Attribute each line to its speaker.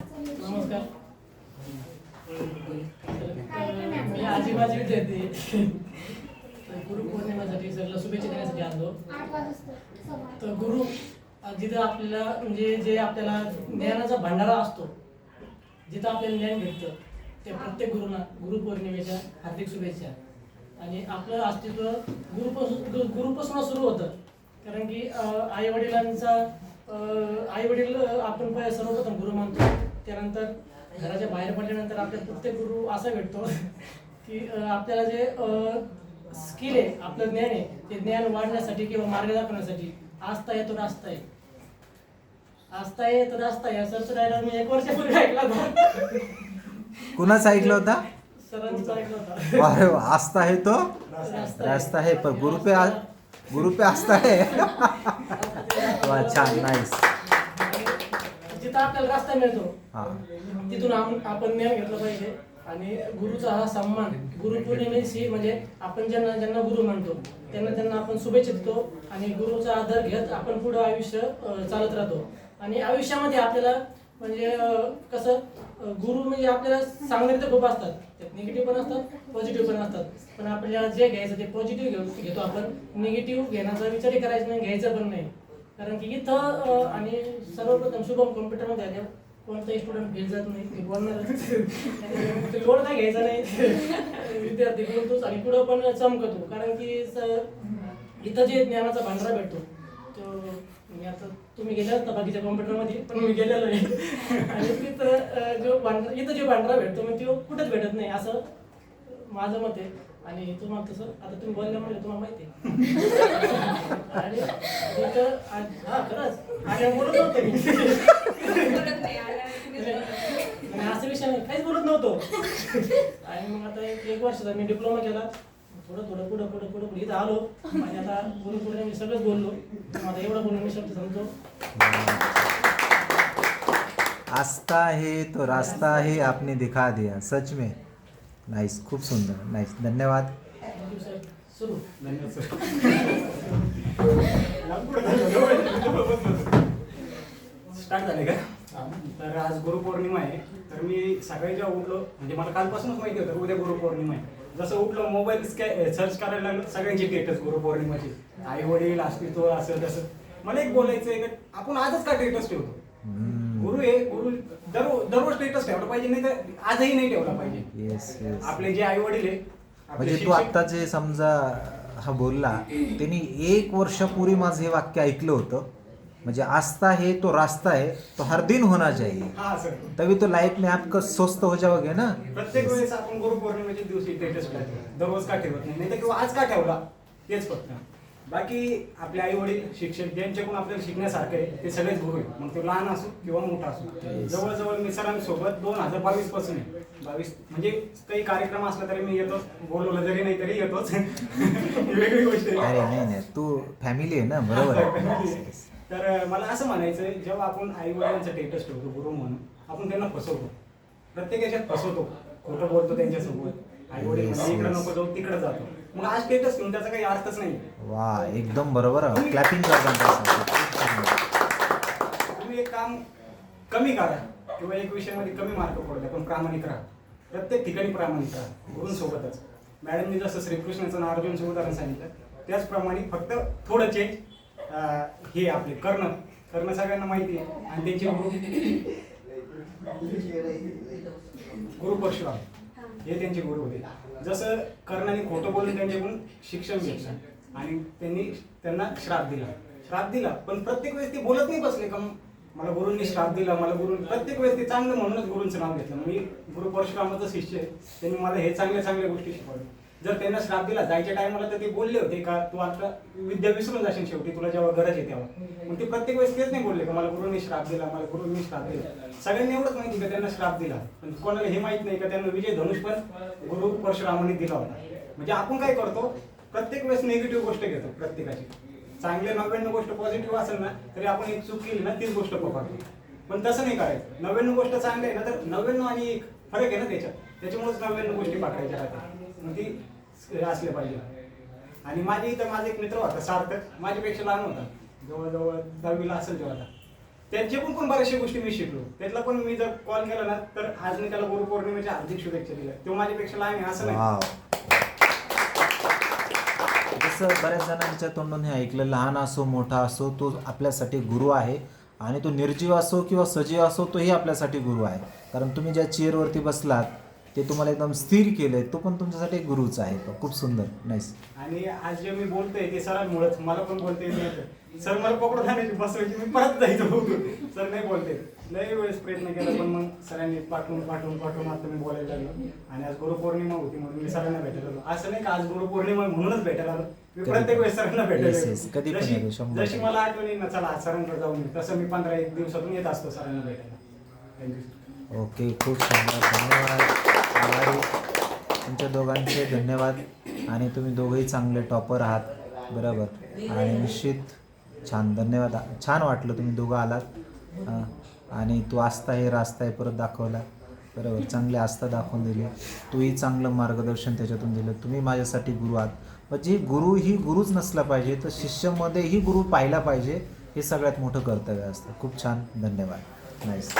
Speaker 1: नमस्कार. तर मी आजी माझी विद्यार्थी सरला शुभेच्छा देण्यासाठी आलो. तर गुरु जिथं आपल्याला म्हणजे जे आपल्याला ज्ञानाचा भंडारा असतो जिथं आपल्याला ज्ञान भेटतं ते प्रत्येक गुरुना गुरुपौर्णिमेच्या हार्दिक शुभेच्छा. आणि आपलं अस्तित्व गुरुपासून गुरुपासून सुरू होतं. कारण की आई वडिलांचा आई वडील आपण सर्वप्रथम गुरु मानतो. त्यानंतर घराच्या बाहेर पडल्यानंतर आपल्या प्रत्येक गुरु असा भेटतो की आपल्याला जे स्किल आहे आपलं ज्ञान आहे ते ज्ञान वाढण्यासाठी किंवा मार्ग दाखवण्यासाठी आस्था आहे तो रास्ता आहे. आस्था आहे तो रास्ता आहे. असं डायलॉग मी एक वर्षापूर्वी ऐकला होता.
Speaker 2: कुणाचा ऐकलं होता?
Speaker 1: सरांचा ऐकला होता.
Speaker 2: वारे वा, आस्था है तो
Speaker 1: रास्ता
Speaker 2: रास्ता है पर गुरु पे आ- गुरु पे आस्था है वा छान. नाईस
Speaker 1: जिथं आपल्याला रस्ता मिळतो.
Speaker 2: हा.
Speaker 1: तिथून आम- आपण ज्ञान घेतलं पाहिजे. आणि गुरुचा हा सन्मान गुरुपौर्णिमेशी म्हणजे आपण ज्यांना ज्यांना गुरु म्हणतो त्यांना त्यांना आपण शुभेच्छा देतो. आणि गुरुचा आदर घेत आपण पुढं आयुष्य अं, चालत राहतो. आणि आयुष्यामध्ये आपल्याला म्हणजे अं, कसं अं, गुरु म्हणजे आपल्याला सांगणारे तर खूप असतात. त्यात निगेटिव्ह पण असतात पॉझिटिव्ह पण असतात. पण आपल्याला जे घ्यायचं ते पॉझिटिव्ह घेऊ घेतो आपण. निगेटिव्ह घेण्याचा विचारही करायचा नाही घ्यायचा पण नाही. कारण की इथं आणि सर्वप्रथम शुभम कॉम्प्युटरमध्ये आल्या. कोणताही स्टुडंट फेल जात नाही ते बोलणार लोड काय घ्यायचा नाही. विद्यार्थी बोलतोच आणि पुढं पण चमकतो. कारण की इथं जे ज्ञानाचा भांडारा भेटतो तो मी आता तुम्ही गेलात ना बाकीच्या कॉम्प्युटरमध्ये पण मी गेलेलो आहे. आणि तिथं जो भांडारा इथं जो भांडारा भेटतो मग तो कुठंच भेटत नाही. असं माझं मत आहे. आणि तुम्हाला तसं आता तुम्ही बोलल्या म्हणलं तुम्हाला माहिती आहे. आणि तिथं हा खरंच. आणि बोलत नव्हतो. मी आणि असं विषय नाही काहीच बोलत नव्हतो. आणि मग आता एक एक वर्षाचा मी डिप्लोमा केला. थोडं थोडं पुढं पुढं पुढं पुढे इथं आलो. आणि आता पुढे पुढे मी सगळंच बोललो. आता एवढं बोलून मी शब्द समजतो
Speaker 2: आस्था है तो रास्ता है आपने दिखा दिया सच में. नाईस खूप सुंदर. नाईस. धन्यवाद.
Speaker 3: स्टार्ट झाले का? तर आज गुरुपौर्णिमा आहे. तर मी सकाळी जेव्हा उठलो म्हणजे मला कालपासूनच माहिती होतं उद्या गुरुपौर्णिमा आहे. जसं उठलो मोबाईल सर्च करायला लागलो सगळ्यांची स्टेटस गुरुपौर्णिमाची. आई वडील अस्तित्व असं तसं. मला एक बोलायचं आहे की आपण आजच का स्टेटस ठेवतो. गुरु आहे गुरु दररोज दररोज स्टेटस ठेवला पाहिजे नाही तर आजही नाही ठेवला पाहिजे.
Speaker 2: येस येस
Speaker 3: आपले जे आई वडील आहे आपले
Speaker 2: म्हणजे तू
Speaker 3: शिक्षक-
Speaker 2: आत्ता जे समजा हा बोलला त्यांनी एक वर्षापूर्वी माझं हे वाक्य ऐकलं होतं. म्हणजे आस्था है तो रास्ता है तो हर दिन होना चाहिए.
Speaker 3: हा सर.
Speaker 2: तभी तो लाइफ में आपका स्वस्थ हो जाओगे ना?
Speaker 3: प्रत्येक वेळेस आपण गुरुपौर्णिमेच्या दिवशी स्टेटस ठेवतो दररोज का ठेवत नाही? नाही तर किंवा आज का ठेवला? तेच फक्त. बाकी आपले आई वडील शिक्षक ज्यांच्याकडून आपल्याला शिकण्यासारखं आहे ते सगळेच गुरु आहेत. मग तो लहान असो किंवा मोठा असो. जवळजवळ मी सरांसोबत दोन हजार बावीसपासून आहे. बावीस. म्हणजे काही कार्यक्रम असला तरी मी येतोच. बोलवलं जरी नाही तरी येतोच. वेगळी गोष्ट आहे.
Speaker 2: तू फॅमिली आहे ना बरोबर
Speaker 3: तर मला असं म्हणायचं आहे, जेव्हा आपण आई वडिलांचं स्टेटस ठेवतो गुरु म्हणून आपण त्यांना फसवतो. प्रत्येक याच्यात फसवतो. खोटं बोलतो त्यांच्यासोबत. आई वडील म्हणजे इकडे नको जाऊ तिकडे जातो. मग आज स्टेटस घेऊन त्याचा काही अर्थच नाही.
Speaker 2: वा एकदम बरोबर. क्लॅपिंग करतात
Speaker 3: तुम्ही एक काम कमी करा किंवा एक विषयामध्ये कमी मार्क पडले पण प्रामाणिक राहा. प्रत्येक ठिकाणी प्रामाणिक राहा गुरुंसोबतच. मॅडमनी जसं श्रीकृष्णाचं आणि अर्जुनचं उदाहरण सांगितलं त्याचप्रमाणे फक्त थोडं चेंज हे आपले कर्ण. कर्ण सगळ्यांना माहिती आहे. आणि त्यांचे गुरु गुरु परशुराम हे त्यांचे गुरु होते. जसं कर्णाने खोटं बोलून त्यांच्याकडून शिक्षण घेतलं. आणि त्यांनी त्यांना श्राप दिला. श्राप दिला पण प्रत्येक वेळेस ते बोलत नाही बसले. का मला गुरूंनी श्राप दिला मला गुरु प्रत्येक वेळेस ते चांगलं म्हणूनच गुरूंचं नाव घेतलं. मी गुरु परशुरामाचं शिष्य आहे. त्यांनी मला हे चांगल्या चांगल्या गोष्टी शिकवल्या. जर त्यांना श्राप दिला जायच्या टायमाला तर ते बोलले होते का तू आता विद्या विसरून जाशील शेवटी तुला जेव्हा गरज आहे तेव्हा. मग ते प्रत्येक वेळेस तेच नाही बोलले का मला गुरुनी श्राप दिला मला गुरुंनी श्राप दिला. सगळ्यांनी एवढंच माहिती का त्यांना श्राप दिला. पण कोणाला हे माहीत नाही का त्यांना विजय धनुष पण गुरु परशुरामाने दिला होता. म्हणजे आपण काय करतो प्रत्येक वेळेस निगेटिव्ह गोष्ट घेतो प्रत्येकाची. चांगले नव्याण्णव गोष्ट पॉझिटिव्ह असेल ना तरी आपण एक चूक केली ना तीच गोष्ट पकडली पण तसं नाही करायचं. नव्याण्णव गोष्ट चांगली आहे ना तर नव्याण्णव आणि एक फरक आहे ना त्याच्यात. त्याच्यामुळेच नव्याण्णव गोष्टी पकडायच्या राहतात. मग ती असले पाहिजे. आणि माझ्या इथं माझा एक मित्र होता सार्थक. माझ्यापेक्षा लहान होता. जवळजवळ दहावीला असेल आता. त्यांचे पण पण बऱ्याचशा गोष्टी मी शिकलो. त्यातला पण मी जर कॉल केला ना तर आज मी त्याला गुरुपौर्णिमेच्या हार्दिक शुभेच्छा दिल्या. तो माझ्यापेक्षा लहान आहे असं नाही.
Speaker 2: बऱ्याच जणांच्या तोंडून हे ऐकलं लहान असो मोठा असो तो आपल्यासाठी गुरु आहे. आणि तो निर्जीव असो किंवा सजीव असो तोही आपल्यासाठी गुरु आहे. कारण तुम्ही ज्या चेअरवरती बसलात ते तुम्हाला एकदम स्थिर केलंय तो पण तुमच्यासाठी गुरुच आहे तो. खूप सुंदर. नाईस
Speaker 3: आणि आज जे मी बोलतोय ते सरांमुळेच मला पण बोलता येत नव्हतं सर मला पकडून आणायची बसवायची मी परत जायचं. सर नाही बोलते लय वेळेस प्रयत्न केला पण मग सरांनी पाठवून पाठवून पाठवून आता मी बोलायला लागलो. आणि आज गुरुपौर्णिमा होती म्हणून मी सरांना भेटायला आलो. असं नाही का आज गुरुपौर्णिमा म्हणूनच भेटायला आलो. मी प्रत्येक. वेळेस सरांना भेटायला
Speaker 2: yes. कधी पण
Speaker 3: जशी-
Speaker 2: येतो, शंभर
Speaker 3: जशी
Speaker 2: टक्के.
Speaker 3: मला आठवण येईल ना चला आज सरांकडे जाऊन येऊ. तसं मी पंधरा एक दिवसातून येत असतो सरांना भेटायला. थँक्यू
Speaker 2: ओके खूप सुंदर धन्यवाद आभारी. तुमच्या दोघांचे धन्यवाद. आणि तुम्ही दोघंही चांगले टॉपर आहात. बरोबर. आणि निश्चित छान. धन्यवाद. छान वाटलं तुम्ही दोघं आलात. आणि तू आस्था हे रास्ता आहे परत दाखवला. बरोबर. चांगले आस्था दाखवून दिली. तूही चांगलं मार्गदर्शन त्याच्यातून दिलं. तुम्ही माझ्यासाठी गुरु आहात. म्हणजे गुरु ही गुरुच नसला पाहिजे तर शिष्यामध्येही गुरु पाहिला पाहिजे हे सगळ्यात मोठं कर्तव्य असतं. खूप छान. धन्यवाद. नाईस